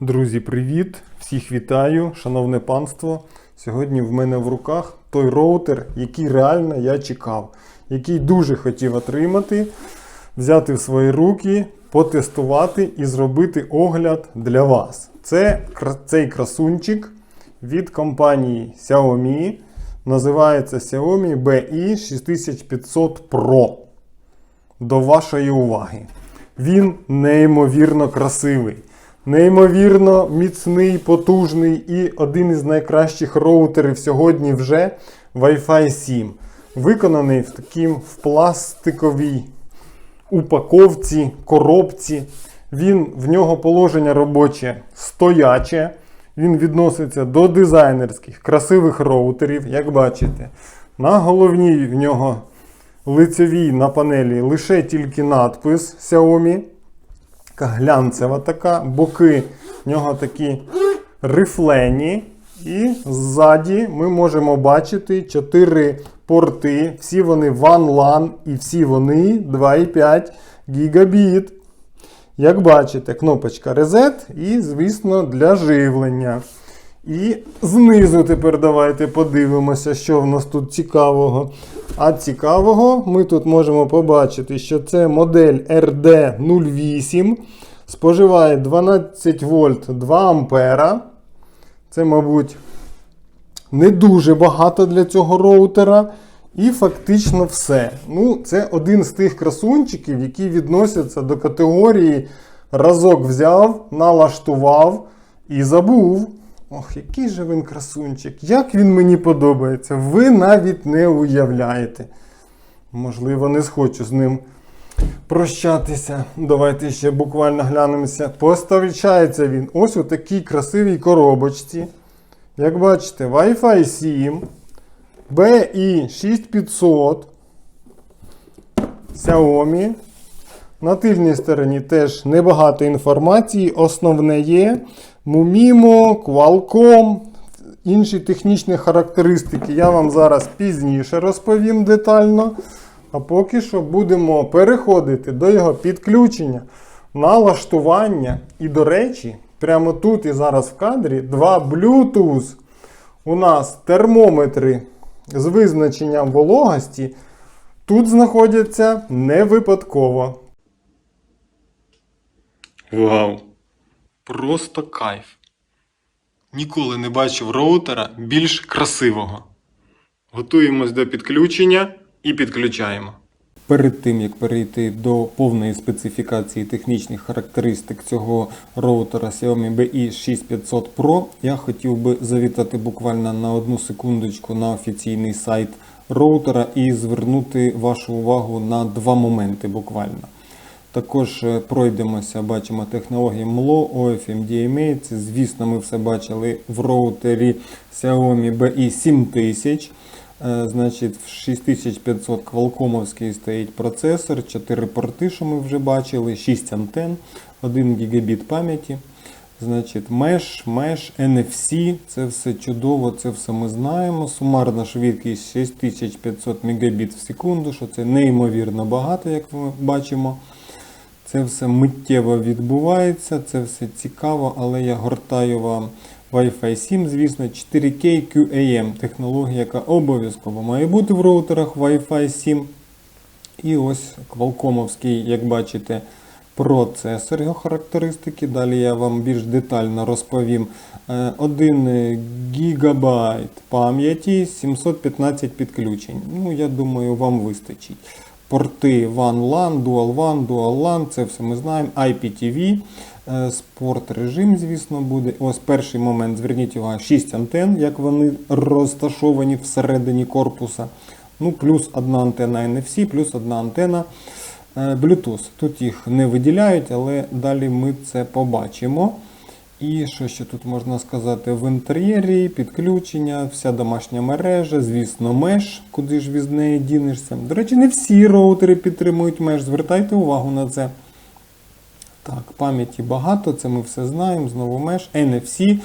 Друзі, привіт! Всіх вітаю, шановне панство. Сьогодні в мене в руках той роутер, який реально я чекав, який дуже хотів отримати, взяти в свої руки, потестувати і зробити огляд для вас. Це цей красунчик від компанії Xiaomi. Називається Xiaomi BI 6500 Pro. До вашої уваги. Він неймовірно красивий, неймовірно міцний, потужний і один із найкращих роутерів сьогодні вже Wi-Fi 7. Виконаний в таким в пластиковій упаковці, коробці. Він, в нього положення робоче стояче. Він відноситься до дизайнерських красивих роутерів, як бачите. На головній в нього лицевій на панелі лише тільки надпис Xiaomi. Така глянцева така, боки в нього такі рифлені. І ззаді ми можемо бачити 4 порти. Всі вони One LAN і всі вони 2,5 гігабіт. Як бачите, кнопочка Reset і, звісно, для живлення. І знизу тепер давайте подивимося, що в нас тут цікавого. А цікавого ми тут можемо побачити, що це модель RD08. Споживає 12 вольт 2 ампера. Це, мабуть, не дуже багато для цього роутера. І фактично все. Ну, це один з тих красунчиків, які відносяться до категорії разок взяв, налаштував і забув. Ох, який же він красунчик. Як він мені подобається. Ви навіть не уявляєте. Можливо, не схочу з ним прощатися. Давайте ще буквально глянемося. Поставчається він ось у такій красивій коробочці. Як бачите, Wi-Fi 7. BI 6500 Xiaomi. На тильній стороні теж небагато інформації. Основне є Mumimo, Qualcomm, інші технічні характеристики я вам зараз пізніше розповім детально. А поки що будемо переходити до його підключення, налаштування. І, до речі, прямо тут і зараз в кадрі два Bluetooth. У нас термометри з визначенням вологості тут знаходяться не випадково. Вау! Просто кайф. Ніколи не бачив роутера більш красивого. Готуємось до підключення і підключаємо. Перед тим як перейти до повної специфікації технічних характеристик цього роутера Xiaomi BI 6500 Pro, я хотів би завітати буквально на одну секундочку на офіційний сайт роутера і звернути вашу увагу на два моменти буквально. Також е, пройдемося, бачимо технології МЛО, OFM DMA. Це, звісно, ми все бачили в роутері Xiaomi BI 7000. Е, Значить, в 6500 квалкомовський стоїть процесор, 4 порти, що ми вже бачили, 6 антен, 1 гігабіт пам'яті. Значить, Mesh, Mesh, NFC, це все чудово, це все ми знаємо. Сумарна швидкість 6500 Мбіт в секунду, що це неймовірно багато, як ми бачимо. Це все миттєво відбувається, це все цікаво, але я гортаю вам Wi-Fi 7, звісно, 4K QAM, технологія, яка обов'язково має бути в роутерах Wi-Fi 7. І ось Qualcomm'овський, як бачите, процесор його характеристики. Далі я вам більш детально розповім. 1 ГБ пам'яті, 715 підключень. Ну, я думаю, вам вистачить. Порти WAN LAN, Dual WAN, Dual LAN, це все ми знаємо. IPTV, е, спорт режим, звісно, буде. Ось перший момент, зверніть увагу, 6 антен, як вони розташовані всередині корпуса. Ну, плюс одна антена NFC, плюс одна антена е, Bluetooth. Тут їх не виділяють, але далі ми це побачимо. І що ще тут можна сказати? В інтер'єрі, підключення, вся домашня мережа, звісно, меш, куди ж від неї дінешся. До речі, не всі роутери підтримують меш, звертайте увагу на це. Так, пам'яті багато, це ми все знаємо. Знову меш. NFC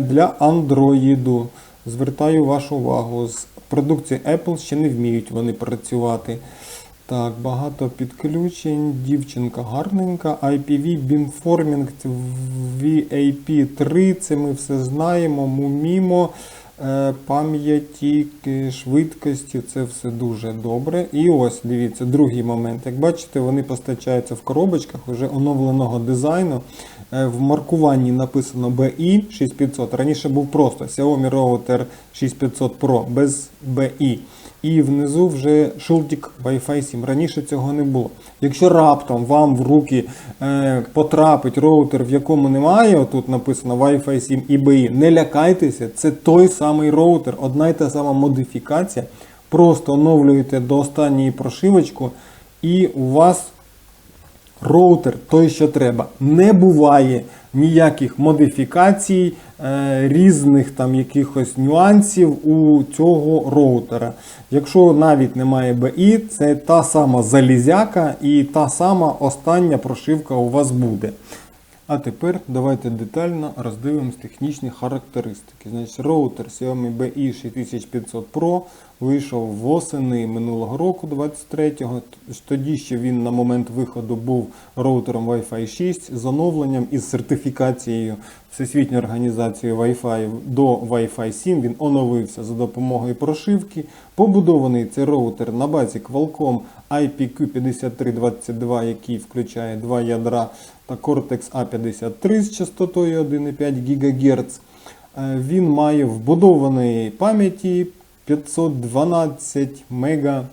для Android. Звертаю вашу увагу. З продукції Apple ще не вміють вони працювати. Так, багато підключень, дівчинка гарненька, IPV, Beamforming, VAP3, це ми все знаємо, Мумімо, е, пам'яті, швидкості, це все дуже добре. І ось, дивіться, другий момент. Як бачите, вони постачаються в коробочках вже оновленого дизайну. Е, В маркуванні написано BI 6500. Раніше був просто Xiaomi Router 6500 Pro без BI. І внизу вже шилдик Wi-Fi 7. Раніше цього не було. Якщо раптом вам в руки е, потрапить роутер, в якому немає, отут написано Wi-Fi 7 і BI, не лякайтеся, це той самий роутер, одна й та сама модифікація. Просто оновлюєте до останньої прошивочку, і у вас роутер той, що треба. Не буває ніяких модифікацій, е, різних там якихось нюансів у цього роутера. Якщо навіть немає BI, це та сама залізяка і та сама остання прошивка у вас буде. А тепер давайте детально роздивимось технічні характеристики. Значить, роутер Xiaomi BI 6500 Pro вийшов восени минулого року, 23-го. Тоді ще він на момент виходу був роутером Wi-Fi 6 з оновленням і з сертифікацією Всесвітньої організації Wi-Fi до Wi-Fi 7. Він оновився за допомогою прошивки. Побудований цей роутер на базі Qualcomm IPQ5322, який включає два ядра та Cortex A53 з частотою 1,5 ГГц. Е, Він має вбудованої пам'яті 512 МБ,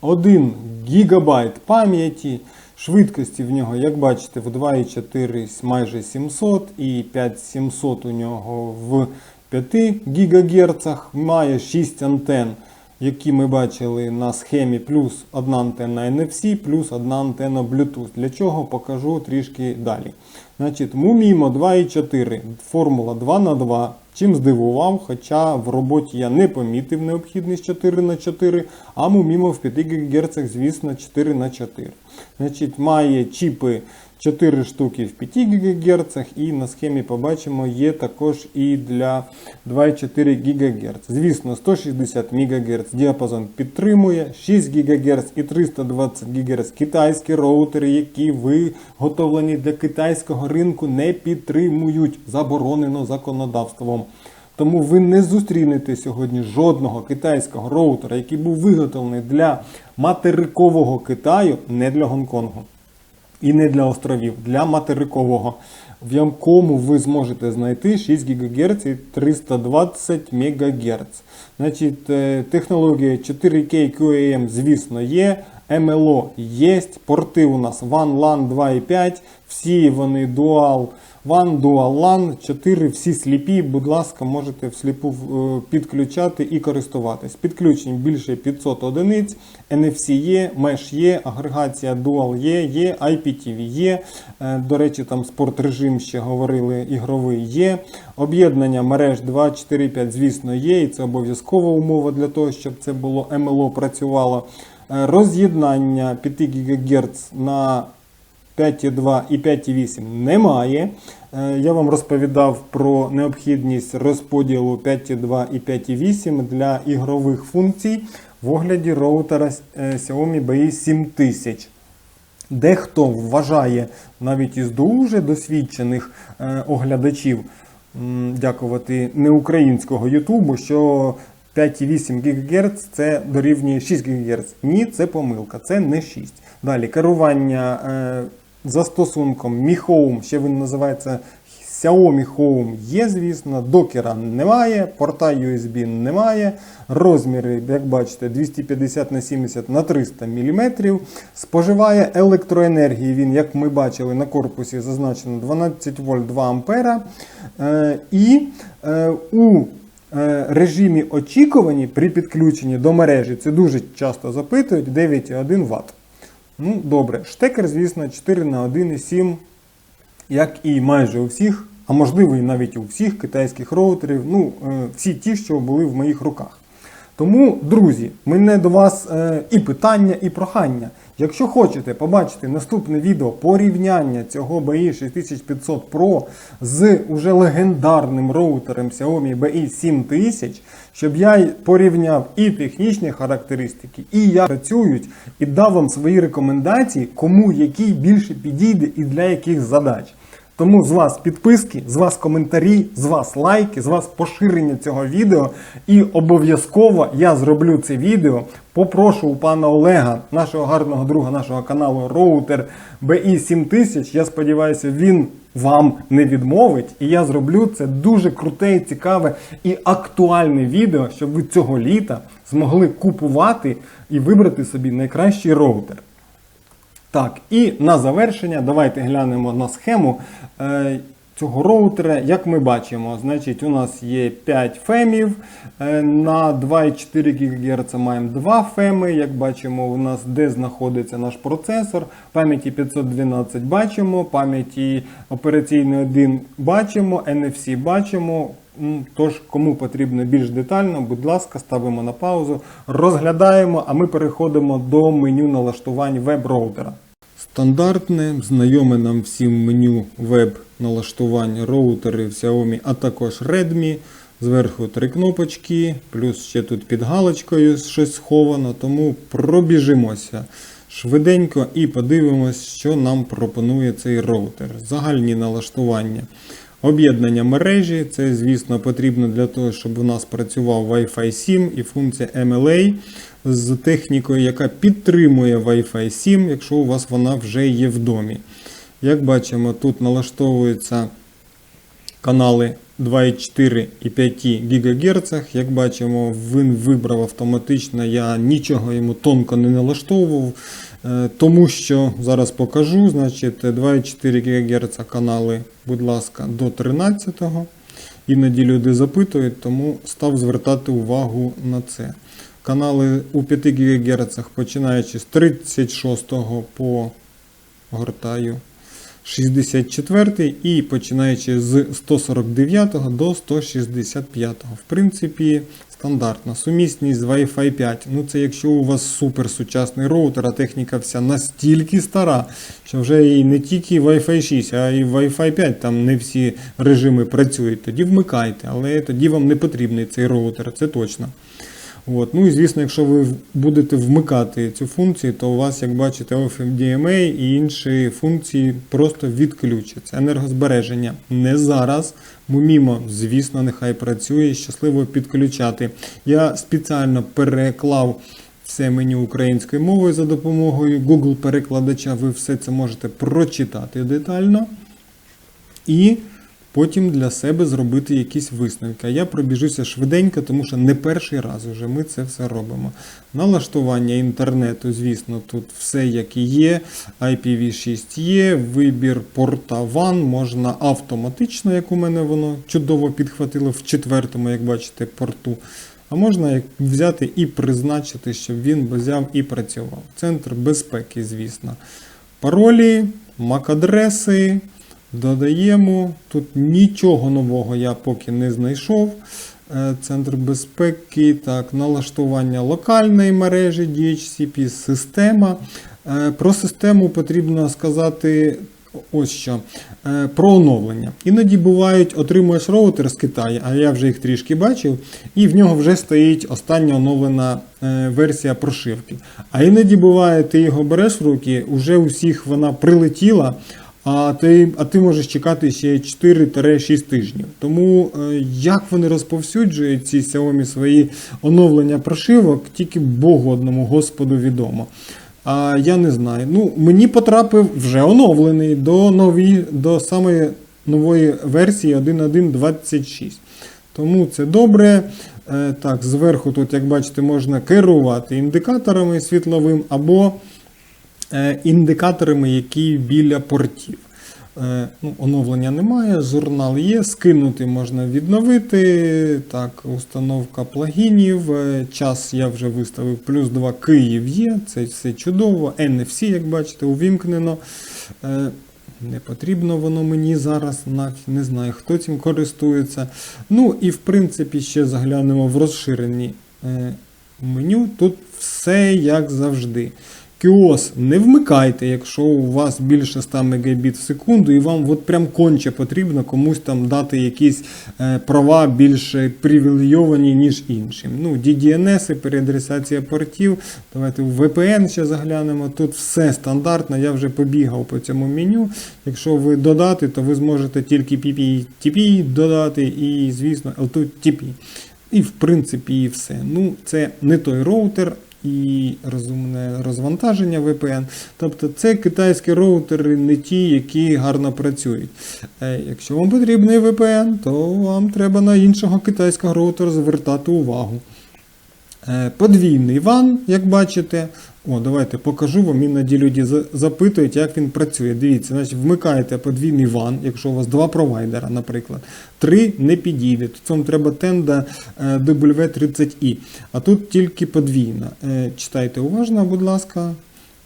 1 ГБ пам'яті. Швидкості в нього, як бачите, в 2,4 майже 700 і 5700 у нього в 5 ГГц. Має 6 антенн, які ми бачили на схемі, плюс одна антенна NFC, плюс одна антенна Bluetooth. Для чого покажу трішки далі. Значить, Mumimo 2,4, формула 2 на 2 Чим здивував, хоча в роботі я не помітив необхідність 4 на 4 а Mumimo в 5 ГГц, звісно, 4 на 4 Значить, Має чіпи 4 штуки в 5 ГГц, і на схемі побачимо, є також і для 2,4 ГГц. Звісно, 160 МГц діапазон підтримує, 6 ГГц і 320 ГГц китайські роутери, які виготовлені для китайського ринку, не підтримують заборонено законодавством. Тому ви не зустрінете сьогодні жодного китайського роутера, який був виготовлений для материкового Китаю, не для Гонконгу і не для островів, для материкового, в якому ви зможете знайти 6 ГГц і 320 МГц. Значить, е, технологія 4K QAM, звісно, є. MLO є, порти у нас WAN LAN 2.5, всі вони Dual Dual LAN, 4, всі сліпі, будь ласка, можете всліпу е, підключати і користуватись. Підключень більше 500 одиниць, NFC є, Mesh є, агрегація Dual є, є, IPTV є. Е, До речі, там спорт режим ще говорили, ігровий є. Об'єднання мереж 2, 4, 5, звісно, є, і це обов'язкова умова для того, щоб це було MLO працювало. Е, Роз'єднання 5 ГГц на 5,2 і 5,8 немає. Е, Я вам розповідав про необхідність розподілу 5,2 і 5,8 для ігрових функцій в огляді роутера е, Xiaomi BI 7000. Дехто вважає навіть із дуже досвідчених е, оглядачів, дякувати неукраїнського Ютубу, що 5,8 ГГц це дорівнює 6 ГГц. Ні, це помилка, це не 6. Далі керування застосунком Mi Home, ще він називається Xiaomi Home є, звісно, докера немає, порта USB немає. Розміри, як бачите, 250 на 70 на 300 мм. Споживає електроенергії. Він, як ми бачили, на корпусі зазначено 12 вольт 2 ампера. Е, І е, у е, режимі очікувані при підключенні до мережі, це дуже часто запитують, 9,1 Вт. Ну, добре, штекер, звісно, 4 на 1,7 як і майже у всіх, а можливо і навіть у всіх китайських роутерів, ну, е, всі ті, що були в моїх руках. Тому, друзі, мене до вас е, і питання, і прохання. Якщо хочете побачити наступне відео порівняння цього BI 6500 Pro з уже легендарним роутером Xiaomi BI 7000, щоб я порівняв і технічні характеристики, і як працюють, і дав вам свої рекомендації, кому який більше підійде і для яких задач. Тому з вас підписки, з вас коментарі, з вас лайки, з вас поширення цього відео. І обов'язково я зроблю це відео. Попрошу у пана Олега, нашого гарного друга нашого каналу Роутер BI 7000. Я сподіваюся, він вам не відмовить. І я зроблю це дуже круте, цікаве і актуальне відео, щоб ви цього літа змогли купувати і вибрати собі найкращий роутер. Так, і на завершення давайте глянемо на схему. Е, цього роутера. Як ми бачимо, значить у нас є 5 фемів. Е, на 2,4 ГГц маємо 2 феми. Як бачимо, у нас де знаходиться наш процесор. Пам'яті 512 бачимо, пам'яті операційної 1 бачимо, NFC бачимо. Тож, кому потрібно більш детально, будь ласка, ставимо на паузу, розглядаємо, а ми переходимо до меню налаштувань веб-роутера. Стандартне, знайоме нам всім меню веб-налаштувань роутерів Xiaomi, а також Redmi. Зверху три кнопочки, плюс ще тут під галочкою щось сховано, тому пробіжимося швиденько і подивимось, що нам пропонує цей роутер. Загальні налаштування. Об'єднання мережі, це, звісно, потрібно для того, щоб у нас працював Wi-Fi 7 і функція MLA з технікою, яка підтримує Wi-Fi 7, якщо у вас вона вже є в домі. Як бачимо, тут налаштовуються канали 2,4 і 5 ГГц. Як бачимо, він вибрав автоматично, я нічого йому тонко не налаштовував. Е, Тому що зараз покажу, значить 2,4 ГГц канали, будь ласка, до 13-го. Іноді люди запитують, тому став звертати увагу на це. Канали у 5 ГГц, починаючи з 36 по гортаю 64 і починаючи з 149 до 165. В принципі, стандартна. Сумісність з Wi-Fi 5. Ну це якщо у вас суперсучасний роутер, а техніка вся настільки стара, що вже і не тільки Wi-Fi 6, а і Wi-Fi 5, там не всі режими працюють. Тоді вмикайте, але тоді вам не потрібний цей роутер, це точно. От. Ну і звісно, якщо ви будете вмикати цю функцію, то у вас, як бачите, OFMDMA і інші функції просто відключаться. Енергозбереження не зараз. Мумімо, звісно, нехай працює, щасливо підключати. Я спеціально переклав все меню українською мовою за допомогою Google перекладача. Ви все це можете прочитати детально. І потім для себе зробити якісь висновки. А я пробіжуся швиденько, тому що не перший раз вже ми це все робимо. Налаштування інтернету, звісно, тут все як і є. IPv6 є, вибір порта WAN можна автоматично, як у мене воно чудово підхватило в четвертому, як бачите, порту. А можна взяти і призначити, щоб він взяв і працював. Центр безпеки, звісно. Паролі, MAC-адреси. Додаємо. Тут нічого нового я поки не знайшов. Е, Центр безпеки, так, налаштування локальної мережі DHCP, система. Е, Про систему потрібно сказати ось що. Е, Про оновлення. Іноді бувають, отримуєш роутер з Китаю, а я вже їх трішки бачив, і в нього вже стоїть остання оновлена версія прошивки. А іноді буває, ти його береш в руки, вже у всіх вона прилетіла. А ти, а ти можеш чекати ще 4-6 тижнів. Тому е, як вони розповсюджують ці Xiaomi свої оновлення прошивок, тільки Богу одному Господу відомо. А я не знаю. Ну, мені потрапив вже оновлений до нові, до самої нової версії 1.1.26. Тому це добре. Е, Так, зверху тут, як бачите, можна керувати індикаторами світловим або індикаторами, які біля портів. Е, ну, оновлення немає, журнал є, скинути можна відновити. Так, установка плагінів. е, Час я вже виставив, плюс 2 Київ є, це все чудово. NFC, як бачите, увімкнено. Е, Не потрібно воно мені зараз, не знаю, хто цим користується. Ну і в принципі ще заглянемо в розширені е, меню тут все як завжди. QoS не вмикайте, якщо у вас більше 100 Мбіт в секунду, і вам от прям конче потрібно комусь там дати якісь е, права більш привілейовані, ніж іншим. Ну, DDNS, переадресація портів. Давайте в VPN ще заглянемо. Тут все стандартно, я вже побігав по цьому меню. Якщо ви додати, то ви зможете тільки PPTP додати і, звісно, L2TP. І в принципі і все. Ну, це не той роутер і розумне розвантаження VPN. Тобто це китайські роутери, не ті, які гарно працюють. Е, Якщо вам потрібний VPN, то вам треба на іншого китайського роутера звертати увагу. Е, Подвійний ван, як бачите. О, давайте покажу вам. Іноді люди запитують, як він працює. Дивіться, значить, вмикаєте подвійний ван, якщо у вас два провайдера, наприклад. Три не підійде. Тут вам треба тенда е, W30i. А тут тільки подвійна. Е, Читайте уважно, будь ласка.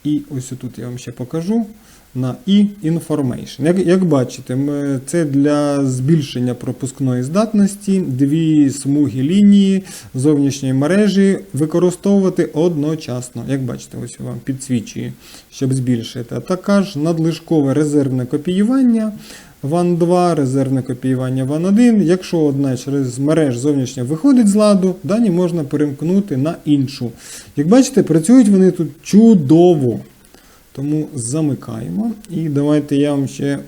І ось тут я вам ще покажу на e-information. Як, як бачите, ми- це для збільшення пропускної здатності, дві смуги лінії зовнішньої мережі використовувати одночасно. Як бачите, ось вам підсвічує, щоб збільшити. А також надлишкове резервне копіювання. WAN 2, резервне копіювання WAN 1. Якщо одна через мереж зовнішня виходить з ладу, дані можна перемкнути на іншу. Як бачите, працюють вони тут чудово. Тому замикаємо. І давайте я вам ще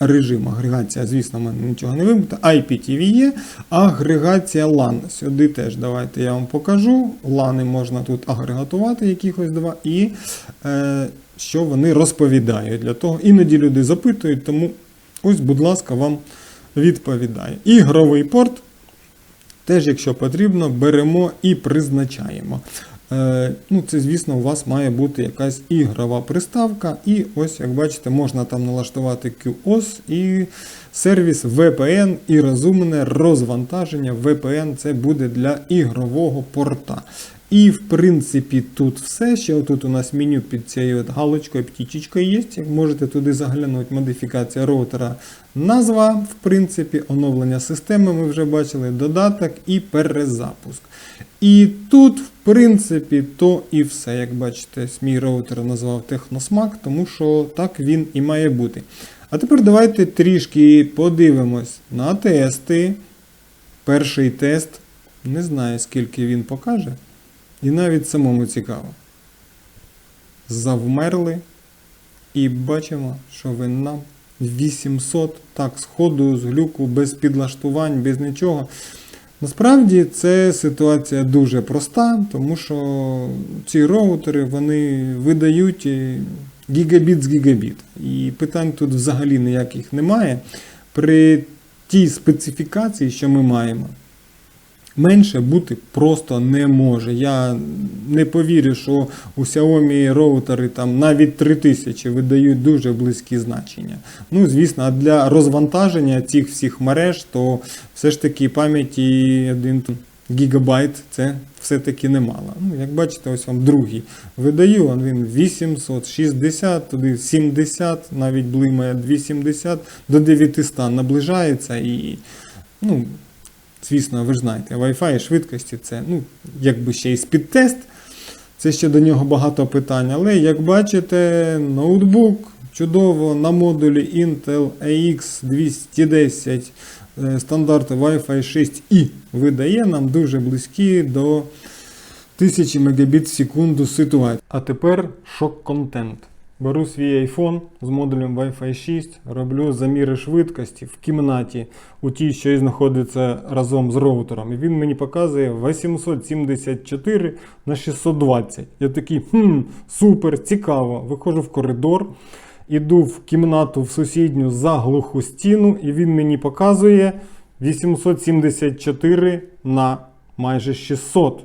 режим агрегація. Звісно, в мене нічого не вимкнуто. IPTV є, агрегація LAN. Сюди теж давайте я вам покажу. LAN можна тут агрегатувати якихось два. І е, що вони розповідають для того. Іноді люди запитують, тому ось, будь ласка, вам відповідає. Ігровий порт. Теж, якщо потрібно, беремо і призначаємо. Е, ну, Це, звісно, у вас має бути якась ігрова приставка. І ось, як бачите, можна там налаштувати QoS і сервіс VPN і розумне розвантаження. VPN це буде для ігрового порта. І, в принципі, тут все. Ще отут у нас меню під цією от галочкою, птічечкою є. Можете туди заглянути, модифікація роутера, назва, в принципі, оновлення системи ми вже бачили, додаток і перезапуск. І тут, в принципі, то і все. Як бачите, мій роутер назвав Техносмак, тому що так він і має бути. А тепер давайте трішки подивимось на тести. Перший тест, не знаю, скільки він покаже. І навіть самому цікаво. Завмерли. І бачимо, що він нам 800, так, сходу, з глюку, без підлаштувань, без нічого. Насправді це ситуація дуже проста, тому що ці роутери вони видають е, гігабіт з гігабіт. І питань тут взагалі ніяких немає. При тій специфікації, що ми маємо, менше бути просто не може. Я не повірю, що у Xiaomi роутери там навіть 3000 видають дуже близькі значення. Ну, звісно, для розвантаження цих всіх мереж, то все ж таки пам'яті 1 гігабайт це все-таки немало. Ну, як бачите, ось вам другий видаю, він 860, туди 70, навіть блимає 270, до 900 наближається і ну, Звісно, ви ж знаєте, Wi-Fi і швидкості це, ну, якби ще й спідтест. Це ще до нього багато питань. Але як бачите, ноутбук чудово на модулі Intel AX210 е, стандарту Wi-Fi 6 і видає нам дуже близькі до 1000 Мбіт в секунду ситуації. А тепер шок-контент. Беру свій iPhone з модулем Wi-Fi 6, роблю заміри швидкості в кімнаті у тій, що знаходиться разом з роутером. І він мені показує 874 на 620. Я такий, хм, супер, цікаво. Виходжу в коридор, іду в кімнату в сусідню за глуху стіну, і він мені показує 874 на майже 600.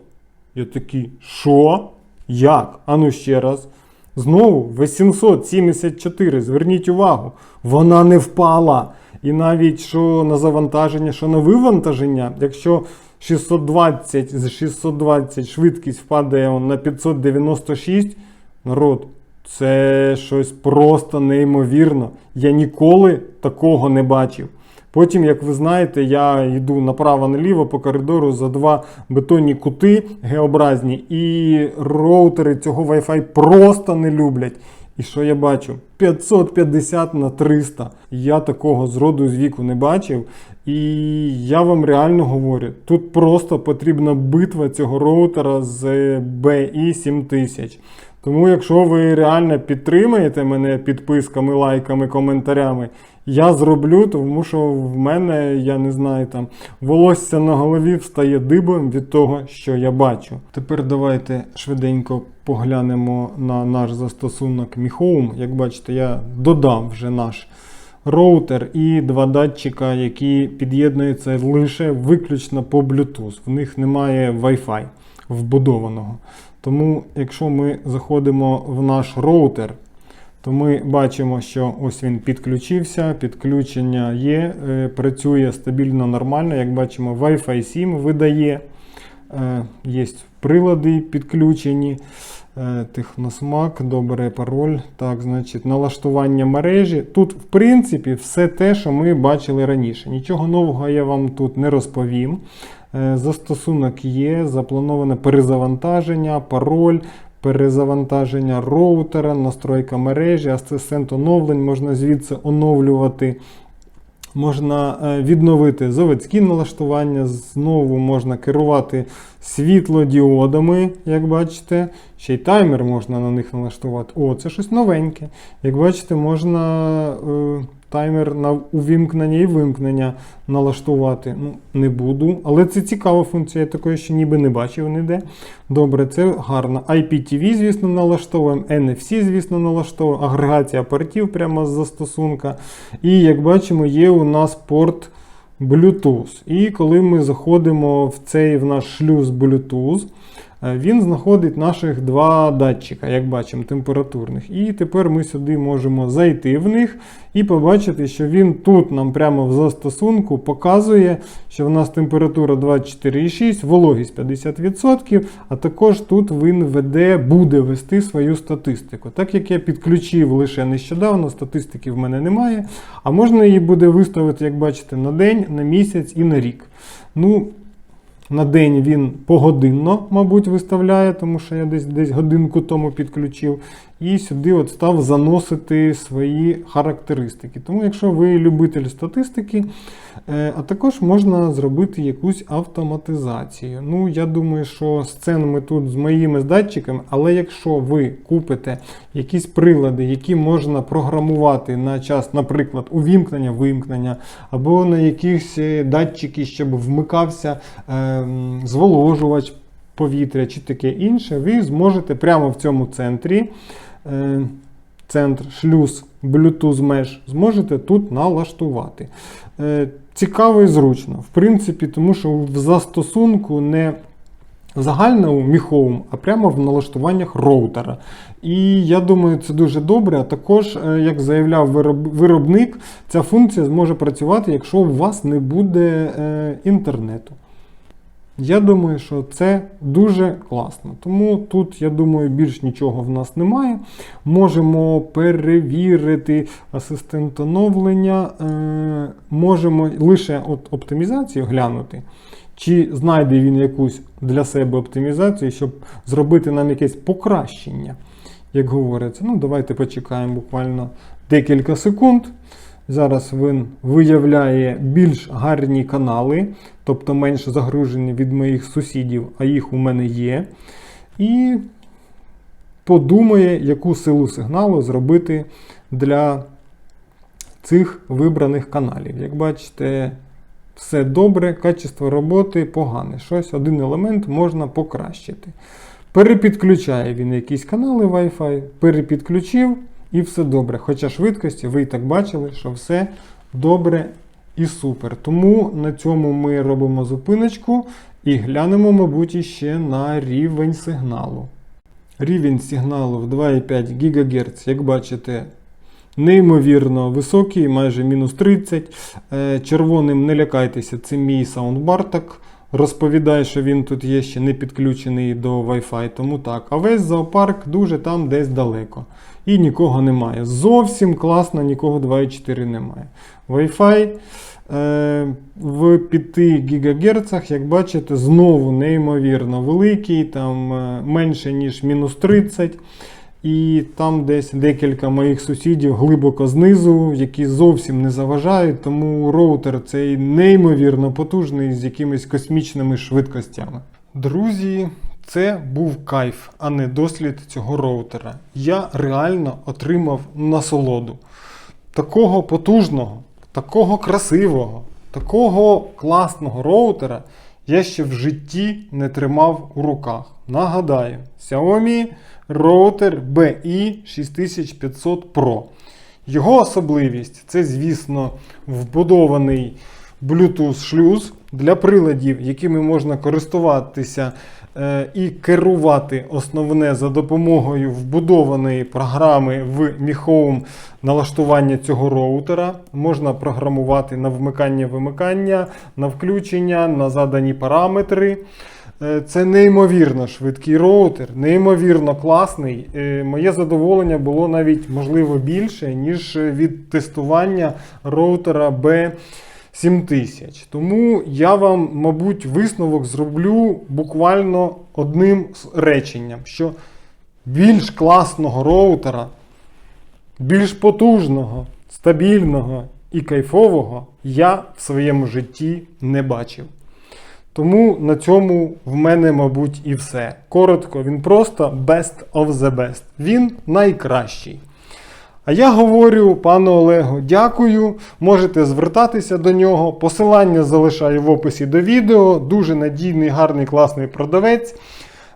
Я такий, що? Як? Ану ще раз. Знову 874. Зверніть увагу, вона не впала. І навіть що на завантаження, що на вивантаження, якщо 620 з 620 швидкість впадає на 596, народ, це щось просто неймовірно. Я ніколи такого не бачив. Потім, як ви знаєте, я йду направо-наліво по коридору за два бетонні кути геобразні, і роутери цього Wi-Fi просто не люблять. І що я бачу? 550 на 300. Я такого зроду з віку не бачив. І я вам реально говорю, тут просто потрібна битва цього роутера з BI 7000. Тому, якщо ви реально підтримаєте мене підписками, лайками, коментарями, я зроблю, тому що в мене, я не знаю, там волосся на голові встає дибом від того, що я бачу. Тепер давайте швиденько поглянемо на наш застосунок Mi Home. Як бачите, я додав вже наш роутер і два датчика, які під'єднуються лише виключно по Bluetooth. В них немає Wi-Fi вбудованого. Тому, якщо ми заходимо в наш роутер, то ми бачимо, що ось він підключився, підключення є, е, працює стабільно нормально. Як бачимо, Wi-Fi 7 видає, е, є прилади підключені. Е, Техносмак, добре пароль. Так, значить, налаштування мережі. Тут, в принципі, все те, що ми бачили раніше. Нічого нового я вам тут не розповім. Застосунок є, заплановане перезавантаження, пароль, перезавантаження роутера, настройка мережі, асистент оновлень, можна звідси оновлювати. Можна е, відновити заводські налаштування, знову можна керувати світлодіодами, як бачите. Ще й таймер можна на них налаштувати. О, це щось новеньке. Як бачите, можна е, таймер на увімкнення і вимкнення налаштувати. Ну, не буду. Але це цікава функція, я такої ще ніби не бачив ніде. Добре, це гарно. IPTV, звісно, налаштовуємо, NFC, звісно, налаштовуємо, агрегація портів прямо з застосунка. І як бачимо, є у нас порт Bluetooth. І коли ми заходимо в цей в наш шлюз Bluetooth, він знаходить наших два датчика, як бачимо, температурних. І тепер ми сюди можемо зайти в них і побачити, що він тут нам прямо в застосунку показує, що в нас температура 24,6, вологість 50%, а також тут він веде, буде вести свою статистику. Так як я підключив лише нещодавно, статистики в мене немає, а можна її буде виставити, як бачите, на день, на місяць і на рік. Ну, на день він погодинно, мабуть, виставляє, тому що я десь десь годинку тому підключив. І сюди от став заносити свої характеристики. Тому, якщо ви любитель статистики, е, а також можна зробити якусь автоматизацію. Ну, я думаю, що сцену ми тут з моїми датчиками, але якщо ви купите якісь прилади, які можна програмувати на час, наприклад, увімкнення, вимкнення, або на якісь е, датчики, щоб вмикався е, зволожувач повітря чи таке інше, ви зможете прямо в цьому центрі, центр шлюз Bluetooth Mesh, зможете тут налаштувати. Е, Цікаво і зручно, в принципі, тому що в застосунку не в загальному міховому, а прямо в налаштуваннях роутера. І я думаю, це дуже добре. А також, е, як заявляв виробник, ця функція зможе працювати, якщо у вас не буде е, інтернету. Я думаю, що це дуже класно. Тому тут, я думаю, більш нічого в нас немає. Можемо перевірити асистент оновлення, е, можемо лише от оптимізацію глянути, чи знайде він якусь для себе оптимізацію, щоб зробити нам якесь покращення, як говориться. Ну, давайте почекаємо буквально декілька секунд. Зараз він виявляє більш гарні канали, тобто менше загружені від моїх сусідів, а їх у мене є. І подумає, яку силу сигналу зробити для цих вибраних каналів. Як бачите, все добре, качество роботи погане. Щось, один елемент можна покращити. Перепідключає він якісь канали Wi-Fi, перепідключив і все добре. Хоча швидкості, ви і так бачили, що все добре і супер. Тому на цьому ми робимо зупиночку і глянемо, мабуть, іще на рівень сигналу. Рівень сигналу в 2,5 ГГц, як бачите, неймовірно високий, майже мінус 30. Е, Червоним не лякайтеся, це мій саундбар так розповідає, що він тут є ще не підключений до Wi-Fi, тому так. А весь зоопарк дуже там десь далеко. і нікого немає. Зовсім класно, нікого 2.4 немає. Wi-Fi е, в 5 ГГц, як бачите, знову неймовірно великий, там е, менше ніж мінус 30. І там десь декілька моїх сусідів глибоко знизу, які зовсім не заважають, тому роутер цей неймовірно потужний з якимись космічними швидкостями. Друзі, це був кайф, а не дослід цього роутера. Я реально отримав насолоду. Такого потужного, такого красивого, такого класного роутера я ще в житті не тримав у руках. Нагадаю, Xiaomi роутер BI6500 Pro. Його особливість це, звісно, вбудований Bluetooth шлюз для приладів, якими можна користуватися і керувати основне за допомогою вбудованої програми в Mi налаштування цього роутера. Можна програмувати на вмикання-вимикання, на включення, на задані параметри. Е, Це неймовірно швидкий роутер, неймовірно класний. Е, Моє задоволення було навіть можливо більше, ніж від тестування роутера B7000. Тому я вам, мабуть, висновок зроблю буквально одним реченням, що більш класного роутера, більш потужного, стабільного і кайфового я в своєму житті не бачив. Тому на цьому в мене, мабуть, і все. Коротко, він просто best of the best. Він найкращий. А я говорю пану Олегу, дякую. Можете звертатися до нього. Посилання залишаю в описі до відео. Дуже надійний, гарний, класний продавець.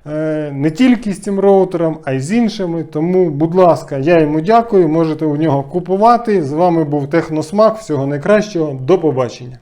Е, Не тільки з цим роутером, а й з іншими. Тому, будь ласка, я йому дякую. Можете у нього купувати. З вами був Техносмак. Всього найкращого. До побачення.